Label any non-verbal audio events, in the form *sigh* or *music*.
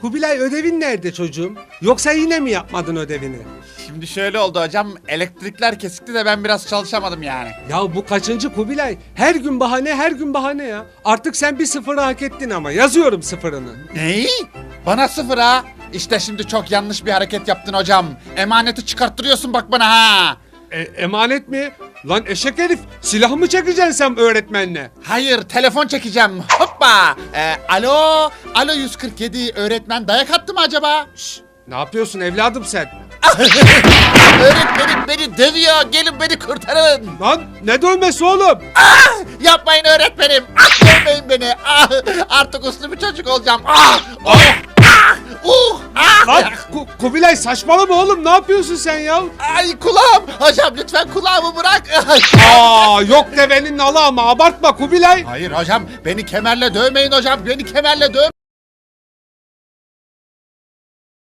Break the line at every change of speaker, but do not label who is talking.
Kubilay ödevin nerede çocuğum? Yoksa yine mi yapmadın ödevini?
Şimdi şöyle oldu hocam. Elektrikler kesikti de ben biraz çalışamadım yani.
Ya bu kaçıncı Kubilay? Her gün bahane her gün bahane ya. Artık sen bir sıfırı hak ettin ama yazıyorum sıfırını.
Neyi? Bana sıfır ha. İşte şimdi çok yanlış bir hareket yaptın hocam. Emaneti çıkarttırıyorsun bak bana ha.
E, emanet mi? Lan eşek herif silahı mı çekeceksin sen öğretmenle?
Hayır telefon çekeceğim. Hoppa. Ee, alo. Alo 147 öğretmen dayak attı mı acaba?
Şş, ne yapıyorsun evladım sen?
Öğretmenim beni dövüyor. Gelin beni kurtarın.
Lan ne dövmesi oğlum?
Yapmayın öğretmenim. Ah, dövmeyin beni. Ah, artık uslu bir çocuk olacağım. Ah, oh, ah, ah.
Lan Ku- Kubilay saçmalama oğlum ne yapıyorsun sen ya?
Ay kulağım. Hocam lütfen kulağımı bırak. *laughs*
Aa yok devenin nalı ama abartma Kubilay.
Hayır hocam beni kemerle dövmeyin hocam. Beni kemerle dövmeyin.